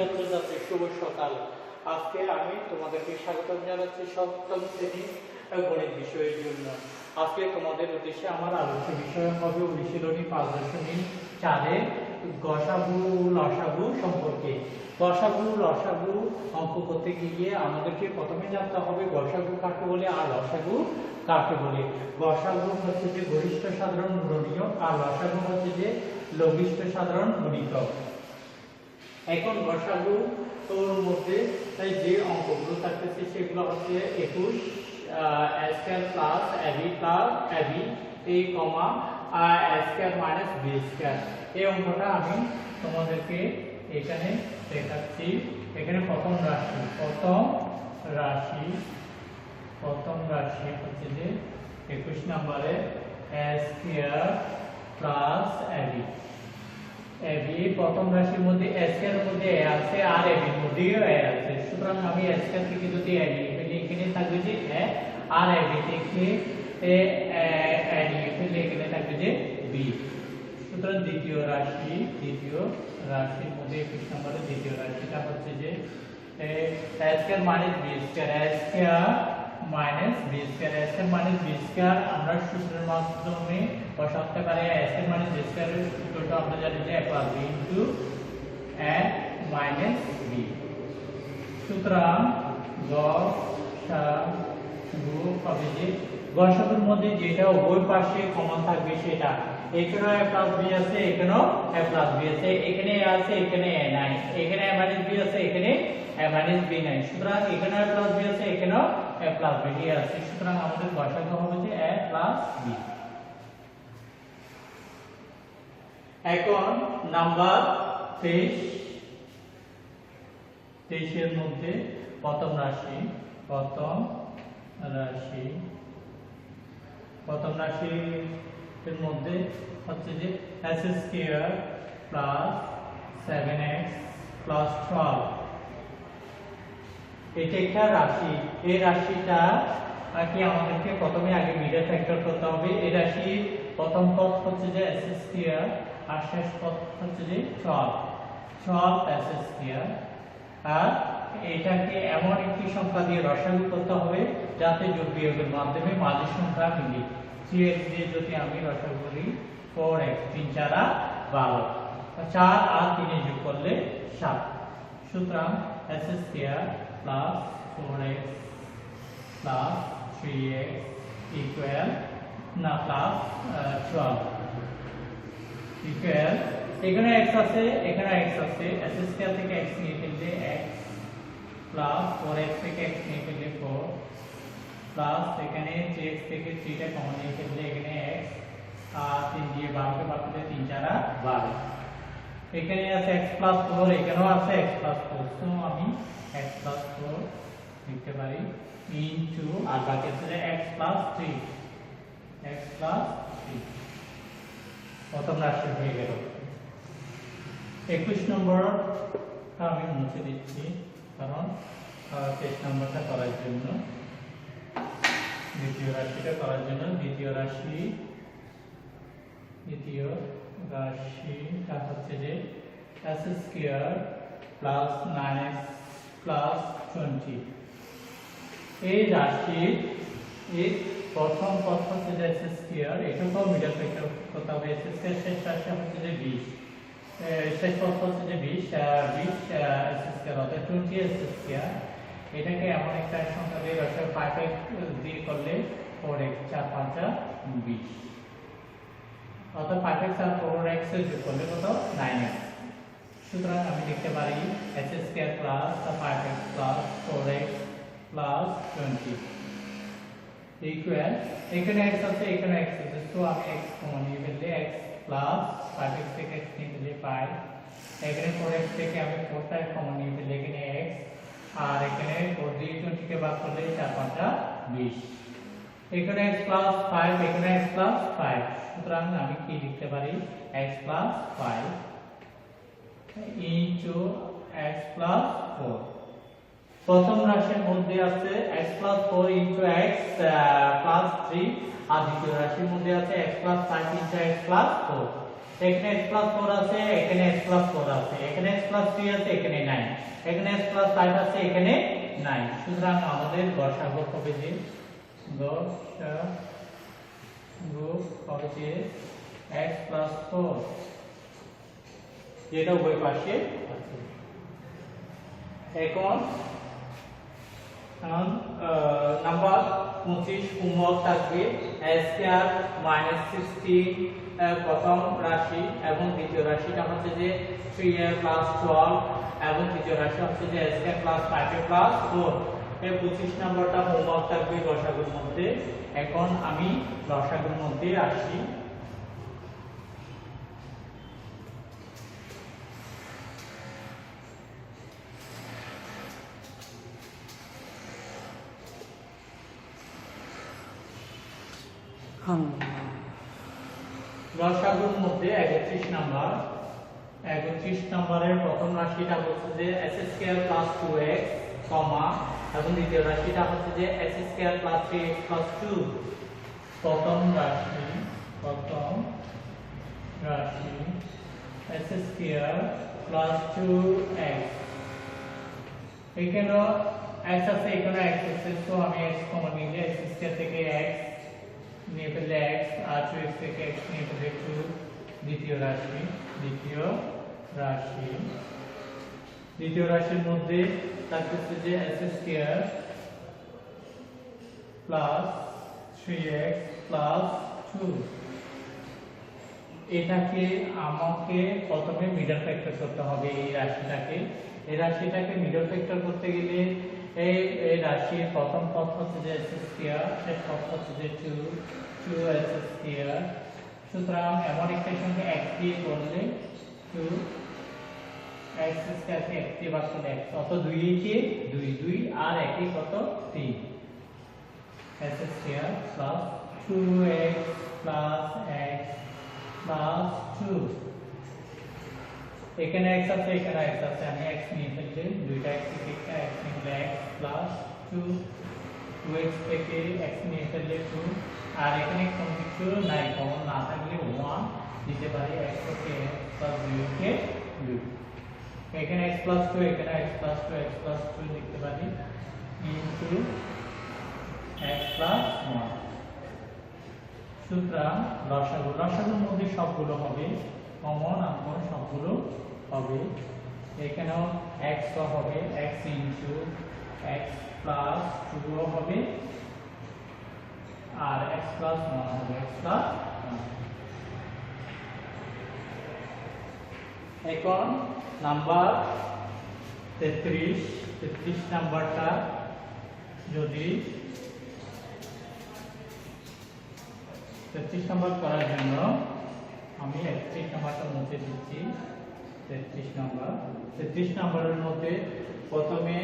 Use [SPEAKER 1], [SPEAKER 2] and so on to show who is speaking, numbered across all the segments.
[SPEAKER 1] ছাত্রছাত্রী শুভ সকাল। আজকে আমি তোমাদেরকে স্বাগত জানাচ্ছি সপ্তম শ্রেণি গণিত বিষয়ের জন্য। আজকে তোমাদের উদ্দেশ্যে আমার আলোচ্য বিষয় হবে অনুশীলনী পাঁচ দশমিক চারে গসাগু লসাগু সম্পর্কে। গসাগু, লসাগু অঙ্ক করতে গিয়ে আমাদেরকে প্রথমে জানতে হবে গসাগু কাকে বলে আর লসাগু কাকে বলে। গসাগু হচ্ছে যে গরিষ্ঠ সাধারণ গুণনীয়ক আর লসাগু হচ্ছে যে লঘিষ্ঠ সাধারণ গুণিতক। এখন গসাগু তোর মধ্যে, তাই যে অঙ্কগুলো থাকতেছে সেগুলো হচ্ছে একুশ square plus AB plus AB এই comma square minus B square. এই অঙ্কটা আমি তোমাদেরকে এখানে দেখাচ্ছি। এখানে প্রথম রাশি প্রথম রাশি প্রথম রাশি হচ্ছে যে একুশ নম্বরে স্কয়ার প্লাস এবি এবি প্রথম রাশির মধ্যে স্কয়ার এর মধ্যে এ আছে, আর এর মধ্যেও এ আছে। সুতরাং আমি স্কয়ার থেকে যদি এ নিয়ে ফেলি এখানে থাকবে যে এ আর এবি থেকে এ এ নিয়ে ফেলি এখানে থাকবে যে বি সুতরাং দ্বিতীয় রাশি, দ্বিতীয় রাশির মধ্যে একুশ নম্বরের দ্বিতীয় রাশিটা হচ্ছে যে X square minus B square square minus B square square minus B square আমরা সূত্রের মাধ্যমে বসাতে পারি স্কয়ার মাইনাস বি স্কয়ার এর সূত্রটা আমরা জানি যে plus B into a minus B সুতরাং গসাগু হবে যে গসাগুর মধ্যে যেটা উভয় পাশে কমন থাকবে সেটা। এখানেও a প্লাস বি আছে, এখানেও a প্লাস বি আছে, এখানে a আছে, এখানে a নাই। এখানে a মাইনাস বি আছে, এখানে a মাইনাস বি নাই। সুতরাং এখানে a প্লাস বি আছে, এখানেও a প্লাস বি আছে। সুতরাং আমাদের গসাগু হবে যে a প্লাস বি এখন নাম্বার তেইশ তেইশের মধ্যে প্রথম রাশি প্রথম রাশি। প্রথম রাশির মধ্যে হচ্ছে যে X square plus seven X plus twelve এটা একটা রাশি। এই রাশিটা কি আমাদেরকে প্রথমে আগে মিডিয়া ফ্যাক্টর করতে হবে। এই রাশির প্রথম পদ হচ্ছে যে এস স্কোয়ার আর শেষ পদ হচ্ছে যে টুয়েলভ টুয়েলভ এস স্কোয়ার আর এটাকে এমন একটি সংখ্যা দিয়ে রসায়ন করতে হবে যাতে যোগ বিয়োগের মাধ্যমে মাঝের সংখ্যা মিলি। দিয়ে যদি আমি রসায়ন করি ফোর এক্স তিন চারা বারো। চার আর তিনে যোগ করলে সাত। সুতরাং X square plus four X plus three X equal না প্লাস টুয়েলভ ইকুয়াল এখানে x আছে, এখানে x আছে। S স্কয়ার থেকে x নিয়ে ফেললে x প্লাস 4x থেকে x নিয়ে ফেললে 4 প্লাস এখানে 3x থেকে 3 টা কমন নিয়ে ফেললে এখানে x আর 3 দিয়ে 12 কে বাদ দিলে 3 চারা 12 এখানে আছে x 4 এখানেও আছে x 4 সো আমি x 4 লিখতে পারি ইনটু আর বাকি আছে x 3 x 3 প্রথম রাশি হয়ে গেল। একুশ নম্বর আমি মুছে দিচ্ছি, কারণ তেইশ নম্বরটা করার জন্য, দ্বিতীয় রাশিটা করার জন্য, দ্বিতীয় রাশি, দ্বিতীয় রাশিটা হচ্ছে যে X square plus nine X plus twenty এই রাশির প্রথম পথ হচ্ছে যে এস স্কোয়ার এটাকেও মিডল ফ্যাক্টর করতে হবে। এস স্কোয়ার শেষ রাশি হচ্ছে যে বিশ। শেষ পদ হচ্ছে যে বিশ বিশ এস স্কোয়ার অর্থাৎ টোয়েন্টি এস স্কোয়ার এটাকে এমন একটা সংখ্যা দিয়ে ফাইভ এক্স দিয়ে করলে ফোর এক্স চার পাঁচা বিশ। অর্থাৎ ফাইভ এক্স আর ফোর এক্স যোগ করলে কত? নাইন এক্স সুতরাং আমি লিখতে পারি X square plus five X plus four X plus twenty equal এখানে x আছে এখানে x আছে সো আমি x কমন নিয়ে ফেললে x প্লাস 5x থেকে x নিয়ে ফেললে 5 এখানে 4x থেকে আমি 4 টা কমন নিয়ে ফেললে এখানে x. আর এখানে 4 দিয়ে 20 কে বাদ করলে 4 5 20 এখানে x প্লাস 5 এখানে x প্লাস 5 সুতরাং আমি কি লিখতে পারি? x plus 5 into x plus 4 প্রথম রাশির মধ্যে আছে x 4 into x প্লাস 3 আর দ্বিতীয় রাশির মধ্যে আছে x 5 into x 4 এখানে x 4 আছে, এখানে x 4 আছে। এখানে x 3 আছে, এখানে নাই প্লাস ফাইভ আছে, এখানে নাই সুতরাং আমাদের গসাগু হবে যে হবে যে x প্লাস যেটা উভয় পাশে আছে। এখন নাম্বার পঁচিশ হোমওয়ার্ক থাকবে স্কোয়ার মাইনাস সিক্সটিন প্রথম রাশি এবং দ্বিতীয় রাশিটা হচ্ছে যে থ্রি এর প্লাস টুয়েলভ এবং তৃতীয় রাশি হচ্ছে যে স্কোয়ার প্লাস ফাইভ এর প্লাস ফোর এই পঁচিশ নম্বরটা হোমওয়ার্ক থাকবে রসাগুর মধ্যে। এখন আমি রসাগুর মধ্যে আসি। রসাগুর মধ্যে একত্রিশ নাম্বার, একত্রিশ নম্বরের প্রথম রাশিটা হচ্ছে যে s square plus two x comma এবং দ্বিতীয় রাশিটা হচ্ছে যে s square plus three x plus two প্রথম রাশি প্রথম রাশি s square plus two x এখানে এক্স আছে এখানে এক্স আছে তো আমি এক্স কমন নিলে এক্স স্কোয়ার থেকে এক্স নিয়ে থেকে এক্স নিয়ে ফেললে টু দ্বিতীয় রাশি দ্বিতীয় রাশি। দ্বিতীয় রাশির মধ্যে থাকতেছে যে s square plus three x plus two এটাকে আমাকে প্রথমে মিডল ফ্যাক্টর করতে হবে এই রাশিটাকে। এই রাশিটাকে মিডল ফ্যাক্টর করতে গেলে এই এই রাশির প্রথম পদ হচ্ছে যে এস স্কোয়ার শেষ পদ হচ্ছে যে টু টু এস স্কোয়ার সুতরাং এমন একটা সঙ্গে এক দিয়ে করলে টু এক্স স্কোয়ারকে এক দিয়ে ভাগ করলে এক্স অত দুই কে দুই দুই, আর একে কত? তিন। S square plus two x plus x plus two এখানে x আছে, এখানে x আছে। আমি x নিয়ে ফেললে দুইটা x থেকে একটা x x plus two two x থেকে x নিয়ে ফেললে টু আর এখানে কোনো কিছু নাই কমন না থাকলে ওয়ান দিতে পারি, x থেকে x প্লাস কে দুই এখানে x প্লাস টু এখানে x plus two x plus two লিখতে পারি ইন্টু x প্লাস ওয়ান সুতরাং লসাগু লসাগুর মধ্যে সবগুলো হবে কমন আঙ্কন সবগুলো হবে। এখানেও ও হবে x into x plus two হবে। আর এক্স প্লাস ওয়ান হবে, x প্লাস এখন নাম্বার তেত্রিশ। তেত্রিশ নাম্বারটা যদি তেত্রিশ নাম্বার করার জন্য আমি একত্রিশ নম্বরটা মুছে দিচ্ছি। তেত্রিশ নম্বর। তেত্রিশ নম্বরের মধ্যে প্রথমে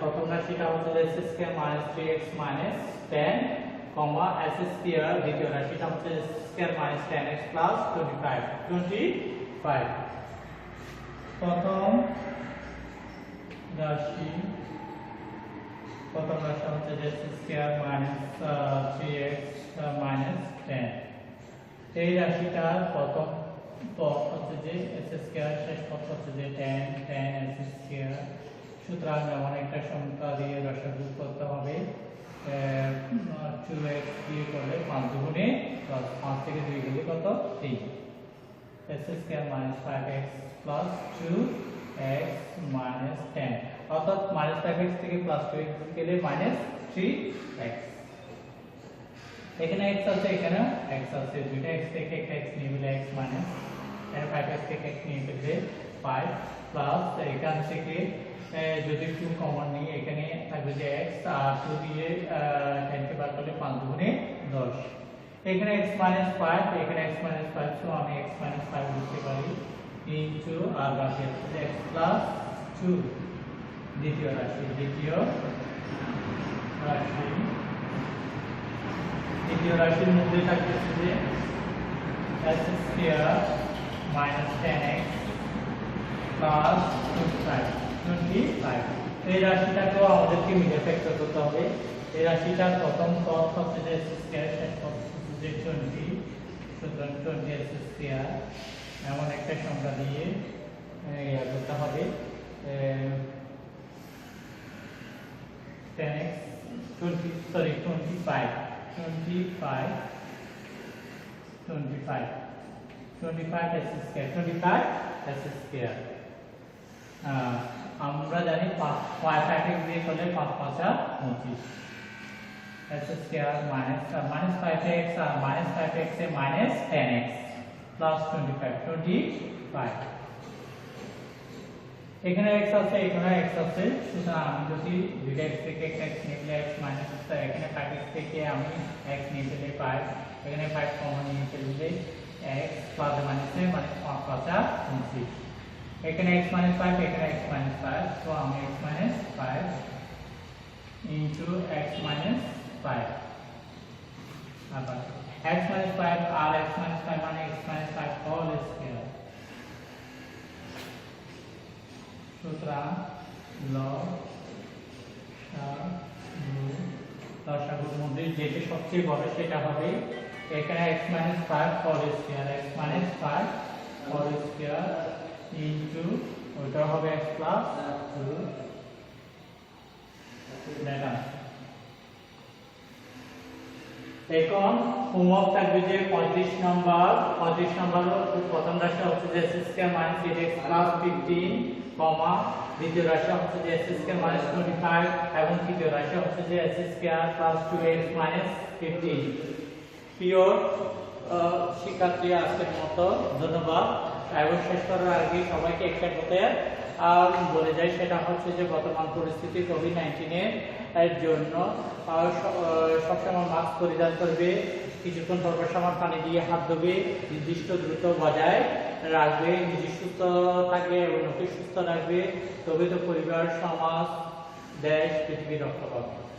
[SPEAKER 1] প্রথম রাশিটা হচ্ছে s square minus three x minus ten comma s square দ্বিতীয় রাশিটা হচ্ছে s square minus ten x plus twenty five twenty five প্রথম রাশি প্রথম রাশি হচ্ছে যে s square minus three x minus ten এই রাশিটার প্রথম পদ হচ্ছে যে এস স্কোয়ার শেষ পদ হচ্ছে যে টেন টেন এস স্কোয়ার সুতরাং এমন একটা সংখ্যা দিয়ে রসাগু করতে হবে। টু দিয়ে করলে পাঁচ দুগুণে পাঁচ থেকে দুই গেলে কত? তিন। S square minus five x plus two x minus ten অর্থাৎ মাইনাস ফাইভ এক্স থেকে প্লাস টু এক্স গেলে মাইনাস থ্রি এক্স এখানে x আছে এখানে x আছে। দুইটা x থেকে একটা x নিয়ে গেলে x মাইনাস এখানে 5x থেকে x নিয়ে গেলে 5 প্লাস এখান থেকে যদি 2 কমন নিই এখানে থাকবে যে x, আর 2 দিয়ে 10 কে বাদ করলে 5 দুগুণে 10 এখানে x 5 এখানে x 5 সো আমি x 5 লিখতে পারি। ইনটু আর বাকি আছে যে x 2 দ্বিতীয় রাশি দ্বিতীয় রাশি। দ্বিতীয় রাশির মধ্যে থাকতেছে যে s square minus ten x plus twenty five এই রাশিটাকেও আমাদেরকে মিলে ফ্যাক্টর করতে হবে। এই রাশিটার প্রথম পদ হচ্ছে যে s স্কয়ার শেষ যে টোয়েন্টি সুতরাং টোয়েন্টি এস স্কয়ার এমন একটা সংখ্যা দিয়ে ইয়া করতে হবে। আহ, 10x 20 sorry 25 25 25 25 s square. 25 s square. আহ, আমরা জানি পাঁচ ফাইভ দিয়ে করলে পাঁচ পাঁচা পঁচিশ। S square minus uh, minus 5x uh, minus 5x से minus 10x plus 25 25 এখানে x আছে এখানে x আছে। সুতরাং আমি যদি দুইটা x থেকে একটা x নিয়ে গেলে x মাইনাস এখানে 5x থেকে আমি x নিয়ে গেলে 5 এখানে 5 কমন নিয়ে ফেললে x প্লাস মাইনাস মানে 5 পাঁচা 29 এখানে x মাইনাস 5 এখানে x মাইনাস 5 তো আমি x minus 5 into x minus 5 আবার x minus 5 আর x minus 5 মানে x minus 5 whole square সুতরাং লব লসাগুর মধ্যে যেটি সবচেয়ে বড় সেটা হবে এখানে x minus 5 whole square, x minus 5 whole square into ওটা হবে x plus 2 দেখা এখন হোমওয়ার্ক থাকবে যে পঁয়ত্রিশ নম্বর পঁয়ত্রিশ নম্বর প্রথম রাশি হচ্ছে যে s square minus eight x plus fifteen comma দ্বিতীয় রাশি হচ্ছে যে s square minus twenty five এবং তৃতীয় রাশি হচ্ছে যে s square plus two x minus fifteen প্রিয় শিক্ষার্থী আজকের মতো ধন্যবাদ। এবং শেষ করার আগে সবাইকে একটা কথা বলে যাই, সেটা হচ্ছে যে বর্তমান পরিস্থিতি কোভিড নাইন্টিনের এর জন্য সবসময় মাস্ক পরিধান করবে, কিছুক্ষণ পর পর সামার পানি দিয়ে হাত ধোবে, নির্দিষ্ট দ্রুত বজায়। রাখবে, নিজে সুস্থ থাকবে এবং সুস্থ রাখবে তবে তো পরিবার, সমাজ, দেশ, পৃথিবী রক্ষা পাবে।